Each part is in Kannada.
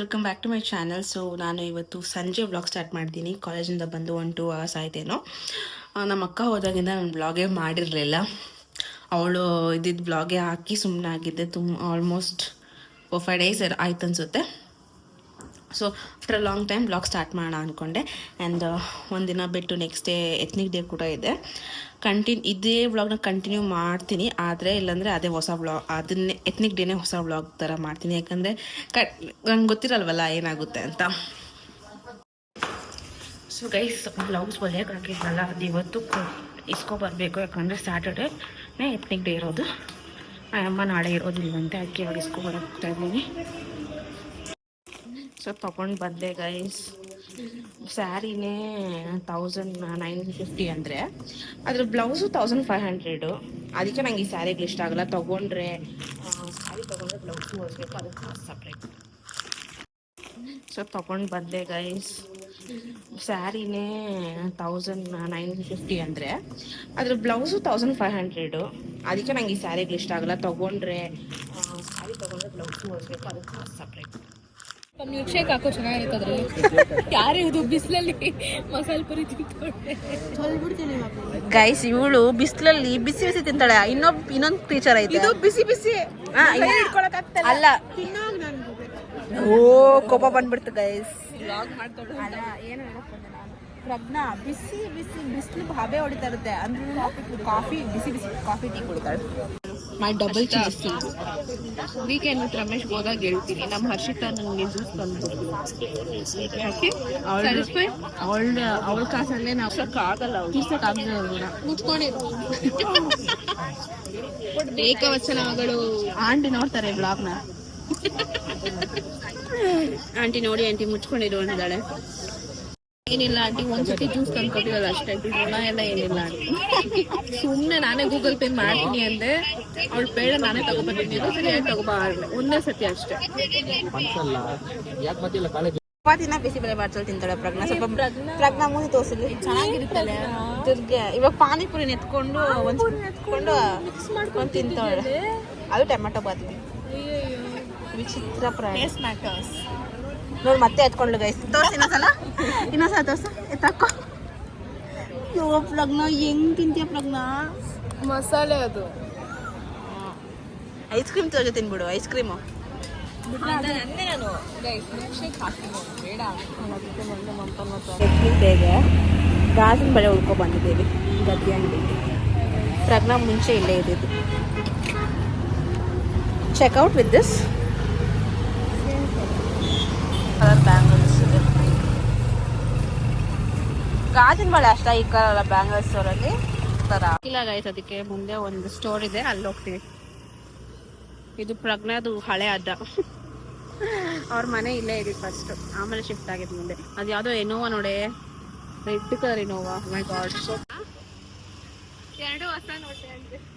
Welcome back to my channel so ನಾನು ಇವತ್ತು ಸಂಜೆ ವ್ಲಾಗ್ ಸ್ಟಾರ್ಟ್ ಮಾಡ್ತೀನಿ. ಕಾಲೇಜಿಂದ ಬಂದು ಒನ್ ಟು ಅವರ್ಸ್ ಆಯ್ತೇನೋ. ನಮ್ಮ ಅಕ್ಕ ಹೋದಾಗಿಂದ ನಾನು ಬ್ಲಾಗೇ ಮಾಡಿರಲಿಲ್ಲ. ಅವಳು ಇದ್ದಿದ್ದು ಬ್ಲಾಗೇ ಹಾಕಿ ಸುಮ್ಮನೆ ಆಗಿದ್ದೆ ತುಂಬ ಆಲ್ಮೋಸ್ಟ್ ಫೋರ್ ಫೈವ್ ಡೇಸ್ ಆಯ್ತು ಅನಿಸುತ್ತೆ. So after long time blog start ಮಾಡೋಣ ಅಂದ್ಕೊಂಡೆ ಆ್ಯಂಡ್ ಒಂದಿನ ಬಿಟ್ಟು ನೆಕ್ಸ್ಟ್ ಡೇ ಎತ್ನಿಕ್ ಡೇ ಕೂಡ ಇದೆ. ಕಂಟಿನ್ಯೂ ಇದೇ ವ್ಲಾಗ್ನ ಕಂಟಿನ್ಯೂ ಮಾಡ್ತೀನಿ. ಆದರೆ, ಇಲ್ಲಾಂದರೆ ಅದೇ ಹೊಸ ವ್ಲಾಗ್ ಅದನ್ನೇ ಎತ್ನಿಕ್ ಡೇನೇ ಹೊಸ ವ್ಲಾಗ್ ಥರ ಮಾಡ್ತೀನಿ. ಯಾಕಂದರೆ ಕಟ್ ನಂಗೆ ಗೊತ್ತಿರಲ್ವಲ್ಲ ಏನಾಗುತ್ತೆ ಅಂತ. ಸೊ ಗೈಸ್ ಬ್ಲೌಸ್ ಹೊಲಿಯೋಕೆ ಹಾಕಿದ್ನಲ್ಲ, ಅದು ಇವತ್ತು ಇಸ್ಕೋ ಬರಬೇಕು. ಯಾಕಂದರೆ ಸ್ಯಾಟರ್ಡೇನೇ ಎತ್ನಿಕ್ ಡೇ ಇರೋದು. ಅಮ್ಮ ನಾಳೆ ಇರೋದಿಲ್ಲಂತೆ ಅದಕ್ಕೆ ಇವಾಗ ಇಸ್ಕೊ ಬರೋಕೆ ಹೋಗ್ತಾ ಇದ್ದೀನಿ. ಸೊ ತೊಗೊಂಡು ಬಂದೆ ಗೈಸ್ ಸ್ಯಾರಿನೇ ತೌಸಂಡ್ ನೈನ್ ಫಿಫ್ಟಿ ಅಂದರೆ, ಅದ್ರ ಬ್ಲೌಸು ತೌಸಂಡ್ ಫೈವ್ ಹಂಡ್ರೆಡು ಅದಕ್ಕೆ ನಂಗೆ ಈ ಸ್ಯಾರಿಗೆ ಇಷ್ಟ ಆಗಲ್ಲ. ತೊಗೊಂಡ್ರೆ ಸ್ಯಾರಿ ತೊಗೊಂಡ್ರೆ ಬ್ಲೌಸು ಹೊಲಿಸ್ಬೇಕು. ಅದಕ್ಕೆ ಸಪ್ರೇಟ್ ಸೊ ತೊಗೊಂಡು ಬಂದೆ ಗೈಸ್ ಸ್ಯಾರಿನೇ ತೌಸಂಡ್ ನೈನ್ ಫಿಫ್ಟಿ ಅಂದರೆ, ಅದ್ರ ಬ್ಲೌಸು ತೌಸಂಡ್ ಫೈವ್ ಹಂಡ್ರೆಡು ಅದಕ್ಕೆ ನಂಗೆ ಈ ಸ್ಯಾರಿಗೆ ಇಷ್ಟ ಆಗಲ್ಲ. ತೊಗೊಂಡ್ರೆ ಸ್ಯಾರಿ ತೊಗೊಂಡ್ರೆ ಬ್ಲೌಸು ಹೊಲಿಸ್ಬೇಕು. ಅದಕ್ಕೆ ಸಪ್ರೇಟ್ ಮಿಲ್ಕ್ ಶೇಕ್ ಹಾಕೋ ಚೆನ್ನಾಗಿರುತ್ತೆ ಅದ್ರಲ್ಲಿ. ಯಾರು ಇದು ಬಿಸಿಲಲ್ಲಿ ಮಸಾಲೆ ಪುರಿ ತಿಂತಾಳೆ ಗೈಸ್ ಇವಳು ಬಿಸಿಲಲ್ಲಿ ಬಿಸಿ ಬಿಸಿ ತಿಂತಾಳೆ. ಇನ್ನೊಬ್ ಇನ್ನೊಂದು ಟೀಚರ್ ಐತೆ. ಇದು ಬಿಸಿ ಬಿಸಿ. ಆ, ಇಲ್ಲ. ಅಲ್ಲ. ಓ ಕೋಪ ಬಂದ್ಬಿಡ್ತು ಗೈಸ್ ವ್ಲಾಗ್ ಮಾಡ್ಕೊಂಡು ಅಲ್ಲ ಏನು ಪ್ರಜ್ಞಾ ಬಿಸಿ ಬಿಸಿ ಬಿಸಿಲು ಹಬೆ ಹೊಡಿತಾ ಇರುತ್ತೆ. ಅಂದ್ರೆ ಕಾಫಿ ಬಿಸಿ ಬಿಸಿ coffee tea ಕುಡಿತಾಳೆ. My double cheese weekend with Ramesh ಹೋದಾಗ ಹೇಳ್ತೀನಿ ನಮ್ಮ ಹರ್ಷಿತಾ ನನಗೆ ಜ್ಯೂಸ್ ತಂದು ಯಾಕೆ? ಸ್ಯಾಟಿಸ್ಫೈ ಅವಳ ಅವಳ ಕಾಸಲ್ಲೇ ನಾವು ಆಗಲ್ಲ ತೀರ್ಸಕ್ಕಾಗಲ್ಲ ಅವ್ರನ್ನ ಮುಚ್ಕೊಂಡಿರು ಏಕವಚನಗಳು. ಆಂಟಿ ನೋಡ್ತಾರೆ ಬ್ಲಾಗ್ನ ಆಂಟಿ ನೋಡಿ ಆಂಟಿ ಮುಚ್ಕೊಂಡಿರು ಅಂದಾಳೆ ಏನಿಲ್ಲ ಆಂಟಿ ಒಂದ್ಸತಿ ಜ್ಯೂಸ್ ತಂದು ಕೊಟ್ಟಿರಲ್ಲ ಅಷ್ಟೇ ಗುಣ ಎಲ್ಲ ಏನಿಲ್ಲ ಆಂಟಿ. ಸುಮ್ಮನೆ ನಾನೇ ಗೂಗಲ್ ಪೇ ಮಾಡ್ತೀನಿ ಅಂದೆ ಅವ್ಳು ಬೇಡ ನಾನೇ ತಗೊಬರ್ತೀನಿ ಅಂದ್ರೆ ಸರಿ ತಗೋಬಾರ್ದು ಒಂದೇ ಸತಿ ಅಷ್ಟೇ. ಚಪಾತಿನ ಬಿಸಿ ಬೆಳೆ ಬಾಡ್ಸಲ್ ತಿಂತಾಳೆ ಪ್ರಜ್ಞಾ. ಸ್ವಲ್ಪ ಪ್ರಜ್ಞಾ? ಮುಂದೆ ತೋರಿಸಲಿ ಚೆನ್ನಾಗಿರುತ್ತಲ್ಲ? ದುರ್ಗೆ ಇವಾಗ ಪಾನಿಪುರಿ ಎತ್ಕೊಂಡು ಒಂದ್ ಎತ್ಕೊಂಡು ಮಿಕ್ಸ್ ಮಾಡ್ಕೊಂಡು ತಿಂತಾಳೆ. ಅದು ಟೊಮೆಟೊ ಬಾತ್. ವಿಚಿತ್ರ ಪ್ರಾಣಿ ನೋಡಿ ಮತ್ತೆ ಎತ್ಕೊಂಡ್ಲು ಗೈಸ್ ತೋರ್ಸಿ ಇನ್ನೊಂದ್ಸಲ. ಇನ್ನೊಂದ್ಸಲ ತೋರ್ಸು. ಎತ್ತಾಕೋ. ಯೋ ಪ್ರಜ್ಞಾ ಹೆಂಗ್ ತಿಂತೀಯ ಪ್ರಜ್ಞಾ? ಮಸಾಲೆ ಅದು. ಐಸ್ ಕ್ರೀಮ್ ತೋಜ ತಿನ್ಬಿಡು ಐಸ್ ಕ್ರೀಮು. ಹೇಗೆ? ಗಾಜಿನ ಬಳೆ ಉಳ್ಕೊ ಬಂದಿದ್ದೀವಿ ಗದ್ದೆ ಅಂಗಡಿಗೆ ಪ್ರಜ್ಞಾ ಮುಂಚೆ ಇಲ್ಲೇ ಇದ್ದಿದ್ದು. Check out with this colour bangles ಗಾಜಿನ ಮಳೆ ಅಷ್ಟ ಈ ಕಲರ್ ಬ್ಯಾಂಗಲ್ಸ್ ಸ್ಟೋರ್ ತರ. ಇಲ್ಲ ಗೈಸ್ ಅದಕ್ಕೆ ಮುಂದೆ ಒಂದು ಸ್ಟೋರ್ ಇದೆ ಅಲ್ಲಿ ಹೋಗ್ತೀವಿ ಇದು ಪ್ರಜ್ಞಾದು ಹಳೆ ಅಡ್ಡ. ಅವ್ರ ಮನೆ ಇಲ್ಲೇ ಇದೆ ಫಸ್ಟ್ ಆಮೇಲೆ ಶಿಫ್ಟ್ ಆಗಿದ್ ಮುಂದೆ. ಅದು ಯಾವುದೋ ಎನೋವಾ ನೋಡಿ. Red colour Innova my god so ಎರಡು ಹೊಸ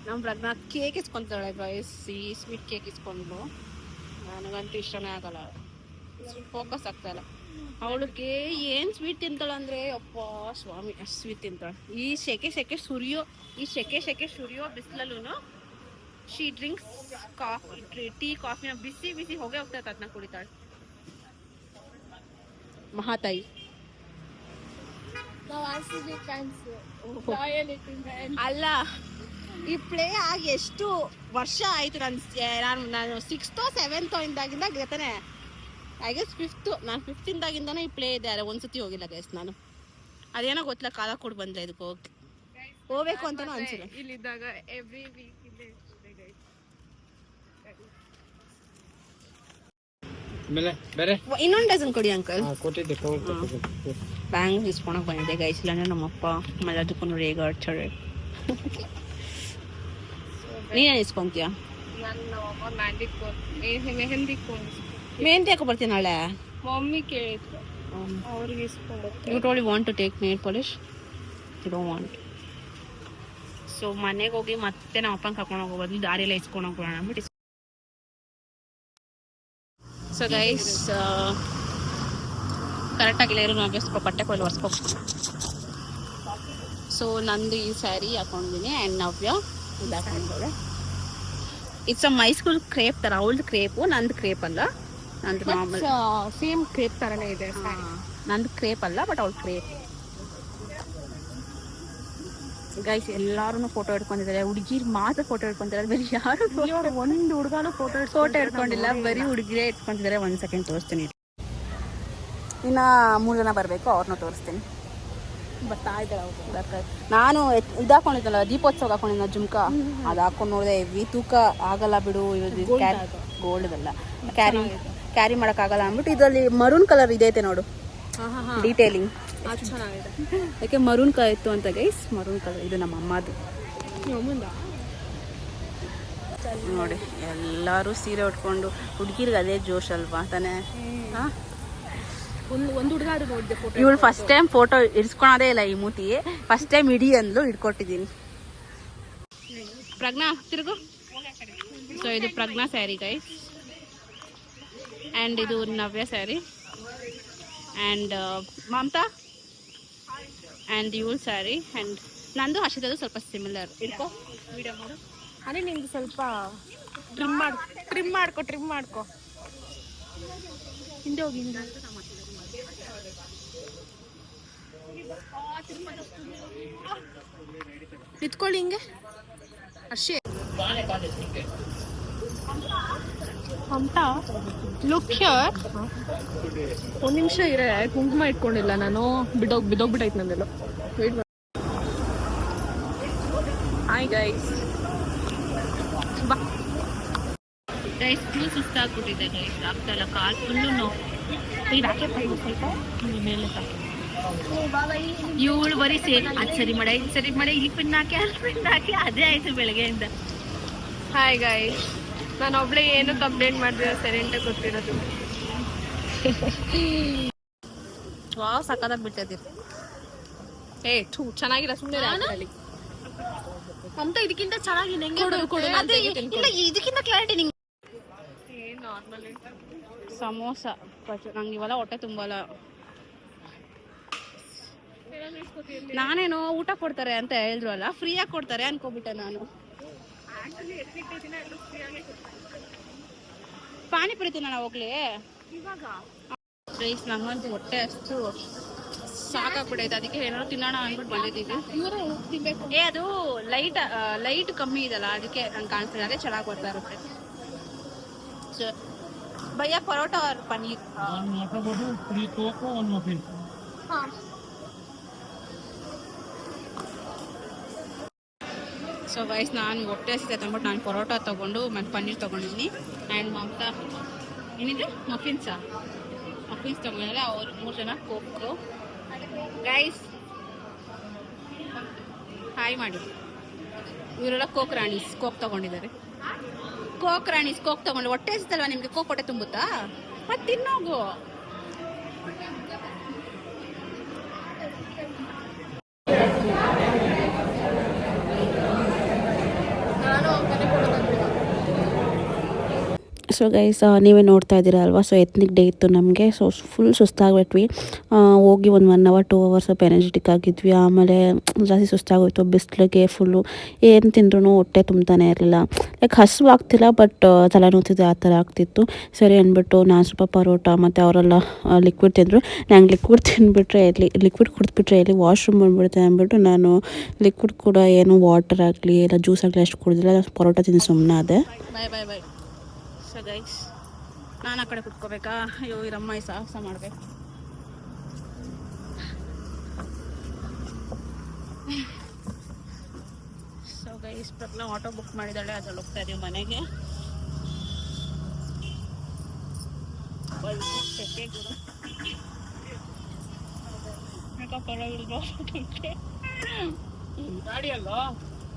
ನಮ್ಮ ಪ್ರಜ್ಞಾ ಕೇಕ್ ಇಸ್ಕೊಂತಾಳೆ ಗೈಸ್ ಈ ಸ್ವೀಟ್ ಕೇಕ್ ಇಸ್ಕೊಂಡು ನನಗಂತೂ ಇಷ್ಟನೇ ಆಗಲ್ಲ. ಫೋಕಸ್ ಆಗ್ತಾ ಇಲ್ಲ. ಅವಳಿಗೆ ಏನು ಸ್ವೀಟ್ ತಿಂತಾಳೆ ಅಂದ್ರೆ ಅಪ್ಪ ಸ್ವಾಮಿ ಅಷ್ಟು ಸ್ವೀಟ್ ತಿಂತಾಳೆ. ಈ ಸೆಕೆ ಸೆಕೆ ಸುರಿಯೋ ಈ ಸೆಕೆ ಸೆಕೆ ಸುರಿಯೋ ಬಿಸಿಲಲ್ಲೂ ಶಿ ಡ್ರಿಂಕ್ಸ್ ಕಾಫಿ ಟೀ ಕಾಫಿನ ಬಿಸಿ ಬಿಸಿ ಹೋಗೇ ಹೋಗ್ತೈತೆ ಅದನ್ನ ಕುಡಿತಾಳೆ. ಮಹಾತಾಯಿ. ಅಲ್ಲ ಈ ಪ್ಲೇ ಆಗಿ ಎಷ್ಟು ವರ್ಷ ಆಯ್ತು ನಾನು ನಾನು ಸಿಕ್ಸ್ತೋ ಸೆವೆಂತೋ ಇಂದಾಗಿಂದ ಗೊತ್ತಾನೆ ಐ ಗೆಸ್ ಫಿಫ್ತು ನಾನು ಫಿಫ್ತಿಂದಾಗಿಂದನೇ ಈ ಪ್ಲೇ ಇದೆ. ಅರೆ ಒಂದ್ಸತಿ ಹೋಗಿಲ್ಲ ಗೈಸ್ ನಾನು. ಅದೇನೋ ಗೊತ್ತಿಲ್ಲ ಕಾಲ ಕೊಡ್ ಬಂದೆ ಇದಕ್ಕೆ ಹೋಗಿ ಹೋಗ್ಬೇಕು ಅಂತನೂ ಅನ್ಸಿಲ್ಲ. ಇಲ್ಲಿದ್ದಾಗ ಎವ್ರಿ ವೀಕ್ ಇದೆ ಇನ್ನೊಂದು ಡಜನ್ ಕೊಡಿ ಅಂಕಲ್ ಬ್ಯಾಂಗ್ ಇಸ್ಕೊಳಕ್ ಬಂದಿದ್ದೆ ಗೈಸ್ ಇಲ್ಲಾಂದ್ರೆ ನಮ್ಮಪ್ಪ ಮಲ್ಲದಕ್ಕೂ ರೇಗ ಆಡ್ತಾರೆ. ನೀನೇನು ಇಸ್ಕೊಂತೀಯ ಮೆಹಂದಿ ಕೋನ್ ಮೆಹಂದಿ ಹಾಕೋ ಬರ್ತೀನಿ ನಾಳೆ? ಮಮ್ಮಿ ಕೇಳಿದ್ರು. ಅವ್ರಿಗೆ you told want to take nail polish you don't want so ಮನೆಗೆ ಹೋಗಿ ಮತ್ತೆ ನಾವು ಅಪ್ಪನ ಕರ್ಕೊಂಡು ಬದಲು ದಾರಿಯೆಲ್ಲ ಇಸ್ಕೊಂಡು ಹೋಗೋಣ ಅಂದ್ಬಿಟ್ಟು. ಸೊ ಗೈಸ್ ಕರೆಕ್ಟಾಗಿಲ್ಲ ಇರೋ ನಾವು ಸ್ವಲ್ಪ ಬಟ್ಟೆ ಕೊಯ್ಲು ಒರೆಸ್ಕೊ ಸೊ ನಂದು ಈ ಸ್ಯಾರಿ ಹಾಕೊಂಡಿದ್ದೀನಿ ಆ್ಯಂಡ್ ನವ್ಯ ಇದು ಹಾಕೊಂಡಿದ್ದಾಳೆ it's a my school crepe ಥರ ಅವಳ್ದು ಕ್ರೇಪು ನಂದು ಕ್ರೇಪ್ ಅಲ್ಲ. ನಂದು ಮಾಮೂಲಿ ಸೇಮ್ ಕ್ರೇಪ್ ತರನೇ ಇದೆ ನಂದು ಕ್ರೇಪ್ ಅಲ್ಲ ಬಟ್ ಅವ್ಳು ಕ್ರೇಪ್ ಗೈಸ್ ಎಲ್ಲಾರು ಫೋಟೋ ಇಟ್ಕೊಂಡಿದ್ದಾರೆ ಹುಡುಗಿರ್ ಮಾತ್ರ ಫೋಟೋ ಇಟ್ಕೊಂಡಿದ್ದಾರೆ ಬರೀ ಯಾರು ಒಂದು ಹುಡುಗನು ಫೋಟೋ ಫೋಟೋ ಇಟ್ಕೊಂಡಿಲ್ಲ ಬರೀ ಹುಡುಗಿರೇ ಇಟ್ಕೊಂಡಿದ್ದಾರೆ. ಒಂದು ಸೆಕೆಂಡ್ ತೋರಿಸ್ತೀನಿ. ಇನ್ನ ಮೂರು ಜನ ಬರಬೇಕು ಅವ್ರನ್ನ ತೋರಿಸ್ತೀನಿ. ಬರ್ತಾ ಇದ್ದಾರೆ ನಾನು ಇದಾಕೊಂಡಿದ್ದಲ್ಲ ಹಾಕೊಂಡಿದ್ದಲ್ಲ ದೀಪೋತ್ಸವ ಹಾಕೊಂಡಿದ್ದ ಜುಮ್ಕ. ಅದು ಹಾಕೊಂಡು ನೋಡಿದೆ ಹೆವಿ ತೂಕ ಆಗಲ್ಲ ಬಿಡು ಗೋಲ್ಡ್ ಅಲ್ಲ ಕ್ಯಾರಿ ಕ್ಯಾರಿ ಆಗಲ್ಲ ಅಂದ್ಬಿಟ್ಟು ಇದರಲ್ಲಿ ಮರೂನ್ ಕಲರ್ ಇದೈತೆ ನೋಡು. ಹಾ ಹಾಂ ಹಾಂ ಡೀಟೇಲಿಂಗ್ ಚೆನ್ನಾಗಿದೆ. ಯಾಕೆ ಮರೂನ್ ಕಲರ್ ಇತ್ತು ಅಂತ ಗೈಸ್ ಮರೂನ್ ಕಲರ್ ಇದು ನಮ್ಮ ಅಮ್ಮದು. ಮುಂದ ನೋಡಿ ಎಲ್ಲರೂ ಸೀರೆ ಉಟ್ಕೊಂಡು ಹುಡುಗಿರ್ಗೆ ಅದೇ ಜೋಶ್ ಅಲ್ವಾ ತಾನೇ? ಹಾಂ? ಒಂದು ಒಂದು ಹುಡುಗ ಇವಳು ಫಸ್ಟ್ ಟೈಮ್ ಫೋಟೋ ಇಡ್ಸ್ಕೊಳೋದೇ ಇಲ್ಲ ಈ ಮೂತಿ. ಫಸ್ಟ್ ಟೈಮ್ ಇಡಿ ಅಂದ್ಲು ಇಟ್ಕೊಟ್ಟಿದ್ದೀನಿ. ಪ್ರಜ್ಞಾ ತಿರುಗು. ಸೊ ಇದು ಪ್ರಜ್ಞಾ ಸ್ಯಾರಿ ಗೈಸ್ ಆ್ಯಂಡ್ ಇದು ನವ್ಯ ಸ್ಯಾರಿ ಆ್ಯಂಡ್ ಮಮತಾ? ಆ್ಯಂಡ್ ಇವಳು ಸ್ಯಾರಿ ಆ್ಯಂಡ್ ನಂದು ಹರ್ಷಿದದು ಸ್ವಲ್ಪ ಸಿಮಿಲರ್ ಇಟ್ಕೋ ವಿಡಿಯೋ ಮಾಡು. ಅದೇ ನಿಮ್ಗೆ ಸ್ವಲ್ಪ ಟ್ರಿಮ್ ಮಾಡಿ ಟ್ರಿಮ್ ಮಾಡ್ಕೊ ಟ್ರಿಮ್ ಮಾಡ್ಕೊ. ಹಿಂದೆ ಹೋಗಿ ನಿಂತ್ಕೊಳ್ಳಿ ಹಿಂಗೆ. ಅಷ್ಟೇ ಅಂತ ಲುಕ್ ಹಿಯರ್ ಒಂದು ನಿಮಿಷ ಇರೇ ಕುಂಕುಮ ಇಟ್ಕೊಂಡಿಲ್ಲ ನಾನು. ಬಿಡೋಗಿ ಬಿದ್ದೋಗ್ಬಿಟ್ಟೈತೆ ನಂದೆಲ್ಲ. ವೇಟ್ ಹಾಯ್ ಗೈಸ್ ಬಾ. ಗೈಸ್ ಫುಲ್ ಸುಸ್ತಾಗ್ಬಿಟ್ಟಿದೆ ಗೈಸ್ ಆಗ್ತಾಯಿಲ್ಲ ಕಾಲು ಫುಲ್ಲು ನೋವು. ಈಗ ಯಾಕೆ ಮೇಲೆ ಏಳು ಬರೀ ಸೇ ಅದು ಸರಿ ಮಾಡ. ಇದು ಸರಿ ಮಾಡ. ಇಲ್ಲಿ ಪಿನ್ ಹಾಕಿ ಅಲ್ಲಿ ಪಿನ್ ಹಾಕಿ. ಅದೇ ಆಯ್ತು ಬೆಳಗ್ಗೆಯಿಂದ. ಹಾಯ್ ಗಾಯ್ಸ್ ನಾನು ಒಬ್ಳೆ ಏನು ಕಂಪ್ಲೇಂಟ್ ಮಾಡಿದ್ರೆ ಸೈಲೆಂಟಾಗಿ ಗೊತ್ತಿರೋದು. ವಾವ್ ಸಕ್ಕದಾಗ ಬಿಟ್ಟಿದ್ದೀರಿ ಏ ಥೂ ಚೆನ್ನಾಗಿಲ್ಲ ಸುಮ್ಮನೆ ಅಲ್ಲಿ ಅಂತ ಇದಕ್ಕಿಂತ ಚೆನ್ನಾಗಿದೆ ಕೊಡು ಕೊಡು ಅದೇ ಇಲ್ಲ ಇದಕ್ಕಿಂತ ಕ್ಲಾರಿಟಿ ನಿಂಗೆ ನಾರ್ಮಲ್ ಸಮೋಸ ನಂಗೆ ಇವೆಲ್ಲ ಹೊಟ್ಟೆ ತುಂಬಲ್ಲ. ನಾನೇನೋ ಊಟ ಕೊಡ್ತಾರೆ ಅಂತ ಹೇಳಿದ್ರು ಅಲ್ಲ ಫ್ರೀಯಾಗಿ ಕೊಡ್ತಾರೆ ಅನ್ಕೋಬಿಟ್ಟೆ ನಾನು. ಪಾನಿಪುರಿ ತಿನ್ನೋಣ ಹೋಗ್ಲಿ. ರೈಸ್ ನಂಗಂತೂ ಹೊಟ್ಟೆ ಅಷ್ಟು ಸಾಕಾಗ್ಬಿಟ್ಟೈತೆ ಅದಕ್ಕೆ ಏನಾದ್ರು ತಿನ್ನೋಣ ಅಂದ್ಬಿಟ್ಟು ಬಂದಿದ್ದೀವಿ. ಏ ಅದು ಲೈಟ್ ಲೈಟ್ ಕಮ್ಮಿ ಇದಲ್ಲ ಅದಕ್ಕೆ ನಂಗೆ ಕಾಣಿಸ್ತಿದೆ ಅದೇ ಚೆನ್ನಾಗಿ ಬರ್ತಾ ಇರುತ್ತೆ. ಸೊ ಭಯ್ಯ ಪರೋಟ ಅವ್ರ ಪನ್ನೀರ್? ಸೊ ಗೈಸ್ ನಾನು ಹೊಟ್ಟೆ ಹಸಿತೆ ಅಂದ್ಬಿಟ್ಟು ನಾನು ಪರೋಟ ತೊಗೊಂಡು ಮತ್ತು ಪನ್ನೀರ್ ತೊಗೊಂಡಿದ್ದೀನಿ ಆ್ಯಂಡ್ ಮಮತಾ ಏನಿದು ಮಫಿನ್ಸಾ ಮಫಿನ್ಸ್ ತೊಗೊಂಡಿದ್ದಾರೆ. ಅವರು ಮೂರು ಜನ ಕೋಕು ಗೈಸ್ ಹಾಯ್ ಮಾಡಿ. ಇವರೆಲ್ಲ ಕೋಕ್ ರಾಣೀಸ್ ಕೋಕ್ ತೊಗೊಂಡಿದ್ದಾರೆ. ಕೋಕ್ ರಾಣೀಸ್ ಕೋಕ್ ತೊಗೊಂಡು. ಹೊಟ್ಟೆ ಹಸಿತಲ್ವಾ ನಿಮಗೆ? ಕೋಕ್ ಹೊಟ್ಟೆ ತುಂಬುತ್ತಾ? ಮತ್ತು ತಿನ್ನೋಗು. ಸೊ ಗೈಸ್ ನೀವೇ ನೋಡ್ತಾ ಇದ್ದೀರಾ ಅಲ್ವಾ? ಸೊ ಎತ್ನಿಕ್ ಡೇ ಇತ್ತು ನಮಗೆ. ಸೊ ಫುಲ್ ಸುಸ್ತಾಗ್ಬಿಟ್ವಿ. ಹೋಗಿ ಒಂದು ಒನ್ ಅವರ್ ಟೂ ಅವರ್ಸ್ ಸ್ವಲ್ಪ ಎನರ್ಜೆಟಿಕ್ ಆಗಿದ್ವಿ. ಆಮೇಲೆ ಜಾಸ್ತಿ ಸುಸ್ತಾಗೋಯ್ತು. ಬಿಸಿಲಿಗೆ ಫುಲ್ಲು ಏನು ತಿಂದ್ರೂ ಹೊಟ್ಟೆ ತುಂಬ್ತಾನೆ ಇರಲಿಲ್ಲ. ಲೈಕ್ ಹಸಿವು ಆಗ್ತಿಲ್ಲ ಬಟ್ ತಲೆನೋತಿದೆ ಆ ಥರ ಆಗ್ತಿತ್ತು. ಸರಿ ಅಂದ್ಬಿಟ್ಟು ನಾನು ಸ್ವಲ್ಪ ಪರೋಟ ಮತ್ತು ಅವರೆಲ್ಲ ಲಿಕ್ವಿಡ್ ತಿಂದರು. ನಂಗೆ ಲಿಕ್ವಿಡ್ ತಿಂದ್ಬಿಟ್ರೆ ಎಲ್ಲಿ ಲಿಕ್ವಿಡ್ ಕುಡಿದ್ಬಿಟ್ರೆ ಎಲ್ಲಿ ವಾಶ್ರೂಮ್ ಬಂದ್ಬಿಡುತ್ತೆ ಅಂದ್ಬಿಟ್ಟು ನಾನು ಲಿಕ್ವಿಡ್ ಕೂಡ ಏನು ವಾಟರ್ ಆಗಲಿ ಇಲ್ಲ ಜ್ಯೂಸ್ ಆಗಲಿ ಅಷ್ಟು ಕುಡಿದಿಲ್ಲ. ಪರೋಟ ತಿಂದು ಸುಮ್ಮನೆ ಅದೇ ಗೈಸ್ ನಾನು ಆ ಕಡೆ ಕುತ್ಕೋಬೇಕಾ? ಅಯ್ಯೋ ಇರಮ್ಮ ಈ ಸಾಹಸ ಮಾಡಬೇಕು so guys Prajna auto book ಮಾಡಿದ್ದಾಳೆ. ಅದ್ರಲ್ಲಿ ಹೋಗ್ತಾ ಇದೀವಿ ಮನೆಗೆ.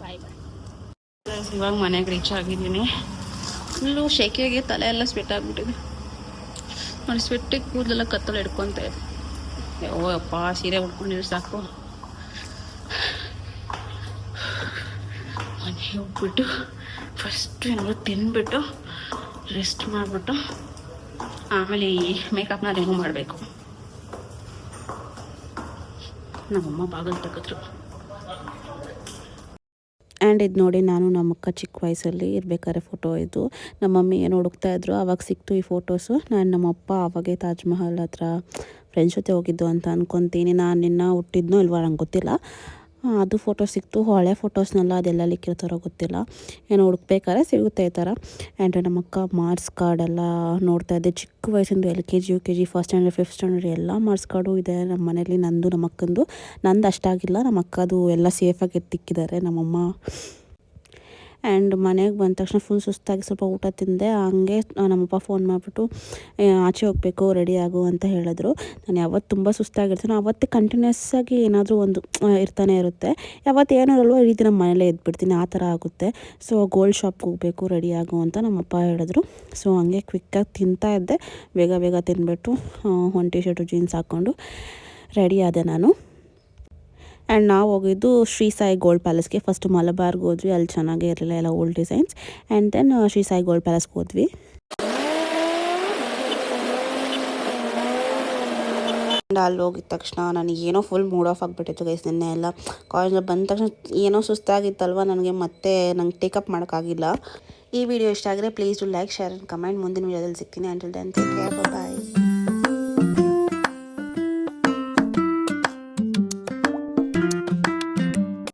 ಬಾಯ್ ಬಾಯ್ ಇವಾಗ ಮನೆಗೆ ರೀಚ್ ಆಗಿದ್ದೀನಿ. ಫುಲ್ಲು ಶೆಕೆಗೆ ತಲೆ ಎಲ್ಲ ಸ್ವೆಟ್ ಆಗಿಬಿಟ್ಟಿದೆ. ನೋಡಿ ಸ್ವೆಟ್ಟಿಗೆ ಕೂದಲೆಲ್ಲ ಕತ್ತಲು ಹಿಡ್ಕೊತ ಇದೆ. ಓ ಅಪ್ಪ, ಸೀರೆ ಉಟ್ಕೊಂಡಿದ್ರೆ ಸಾಕು. ಮನೆ ಹೋಗ್ಬಿಟ್ಟು ಫಸ್ಟ್ ಏನಾದ್ರು ತಿನ್ಬಿಟ್ಟು ರೆಸ್ಟ್ ಮಾಡಿಬಿಟ್ಟು ಆಮೇಲೆ ಈ ಮೇಕಪ್ನ ರಿಮೂವ್ ಮಾಡಬೇಕು? ನಮ್ಮಮ್ಮ ಬಾಗಿಲು ತೆಗೆದ್ರು. ಆ್ಯಂಡ್ ಇದು ನೋಡಿ ನಾನು ನಮ್ಮ ಅಕ್ಕ ಚಿಕ್ಕ ವಯಸ್ಸಲ್ಲಿ ಇರಬೇಕಾದ್ರೆ ಫೋಟೋ ಇದು. ನಮ್ಮ ಮಮ್ಮಿ ಏನು ಹುಡುಕ್ತಾ ಇದ್ರು ಆವಾಗ ಸಿಕ್ತು ಈ ಫೋಟೋಸು ನಾನು ನಮ್ಮಪ್ಪ ಆವಾಗೆ ತಾಜ್ ಮಹಲ್ ಹತ್ರ ಫ್ರೆಂಡ್ಸ್ ಜೊತೆ ಹೋಗಿದ್ದು ಅಂತ ಅಂದ್ಕೊತೀನಿ ನಾನು ನಿನ್ನ ಹುಟ್ಟಿದ್ನೋ ಇಲ್ವಾ ನಂಗೆ ಗೊತ್ತಿಲ್ಲ. ಅದು ಫೋಟೋ ಸಿಕ್ತು. ಹಳೆ ಫೋಟೋಸ್ನೆಲ್ಲ ಅದೆಲ್ಲ ಲಿಕ್ಕಿರ್ತಾರೋ ಗೊತ್ತಿಲ್ಲ. ಏನು ಹುಡುಕ್ಬೇಕಾದ್ರೆ ಸಿಗುತ್ತೆ ಈ ಥರ. ಆ್ಯಂಡ್ ನಮ್ಮ ಅಕ್ಕ ಮಾರ್ಕ್ಸ್ ಕಾರ್ಡೆಲ್ಲ ನೋಡ್ತಾ ಇದ್ದೆ. ಚಿಕ್ಕ ವಯಸ್ಸಿಂದ L K G, U K G first standard fifth standard ಎಲ್ಲ ಮಾರ್ಕ್ಸ್ ಕಾರ್ಡು ಇದೆ. ನಮ್ಮ ಮನೇಲಿ ನಂದು, ನಮ್ಮ ಅಕ್ಕಂದು. ನಂದು ಅಷ್ಟಾಗಿಲ್ಲ. ನಮ್ಮ ಅಕ್ಕದು ಎಲ್ಲ ಸೇಫಾಗಿ ಎತ್ತಿಕ್ಕಿದ್ದಾರೆ. ನಮ್ಮಮ್ಮ ಆ್ಯಂಡ್ ಮನೆಗೆ ಬಂದ ತಕ್ಷಣ ಫುಲ್ ಸುಸ್ತಾಗಿ ಸ್ವಲ್ಪ ಊಟ ತಿಂದೆ. ಹಂಗೆ ನಮ್ಮಪ್ಪ ಫೋನ್ ಮಾಡಿಬಿಟ್ಟು ಆಚೆ ಹೋಗಬೇಕು ರೆಡಿ ಆಗು ಅಂತ ಹೇಳಿದ್ರು. ನಾನು ಯಾವತ್ತು ತುಂಬ ಸುಸ್ತಾಗಿರ್ತೀನೋ, ಅವತ್ತೇ ಕಂಟಿನ್ಯೂಸ್ ಆಗಿ ಏನಾದರೂ ಒಂದು ಇರ್ತಾನೆ ಇರುತ್ತೆ. ಯಾವತ್ತು ಏನೂ ಇರಲ್ವೋ, ಈ ರೀತಿ ನಮ್ಮ ಮನೇಲೇ ಎದ್ಬಿಡ್ತೀನಿ, ಆ ಥರ ಆಗುತ್ತೆ. ಸೊ ಗೋಲ್ಡ್ ಶಾಪ್ಗೆ ಹೋಗಬೇಕು ರೆಡಿ ಆಗು ಅಂತ ನಮ್ಮಪ್ಪ ಹೇಳಿದ್ರು. ಸೊ ಹಂಗೆ ಕ್ವಿಕ್ಕಾಗಿ ತಿಂತಾ ಇದ್ದೆ. ಬೇಗ ಬೇಗ ತಿನ್ಬಿಟ್ಟು ಒಂದು ಟಿ ಶರ್ಟು ಜೀನ್ಸ್ ಹಾಕ್ಕೊಂಡು ರೆಡಿ ಆದೆ ನಾನು. ಆ್ಯಂಡ್ ನಾವು ಹೋಗಿದ್ದು ಶ್ರೀ ಸಾಯಿ ಗೋಲ್ಡ್ ಪ್ಯಾಲೇಸ್ಗೆ ಫಸ್ಟ್ ಮಲಬಾರ್ಗೆ ಹೋದ್ವಿ, ಅಲ್ಲಿ ಚೆನ್ನಾಗೇ ಇರಲಿಲ್ಲ ಎಲ್ಲ old designs and then Shri Sai gold ಪ್ಯಾಲೇಸ್ಗೆ ಹೋದ್ವಿ. ಅಲ್ಲಿ ಹೋಗಿದ ತಕ್ಷಣ ನನಗೆ ಏನೋ ಫುಲ್ ಮೂಡ್ ಆಫ್ ಆಗಿಬಿಟ್ಟಿತ್ತು ಗೈಸ್ ನಿನ್ನೆ ಎಲ್ಲ. ಕಾಲೇಜಲ್ಲಿ ಬಂದ ತಕ್ಷಣ ಏನೋ ಸುಸ್ತಾಗಿತ್ತಲ್ವ ನನಗೆ, ಮತ್ತೆ ನಂಗೆ ಟೇಕಪ್ ಮಾಡೋಕ್ಕಾಗಿಲ್ಲ ಈ ವಿಡಿಯೋ ಇಷ್ಟ ಆಗಿದ್ರೆ please to like share and comment ಮುಂದಿನ ವಿಡಿಯೋದಲ್ಲಿ ಸಿಗ್ತೀನಿ. ಅಂಟಿಲ್ ದೆನ್ ಟೇಕ್ ಬಾಯ್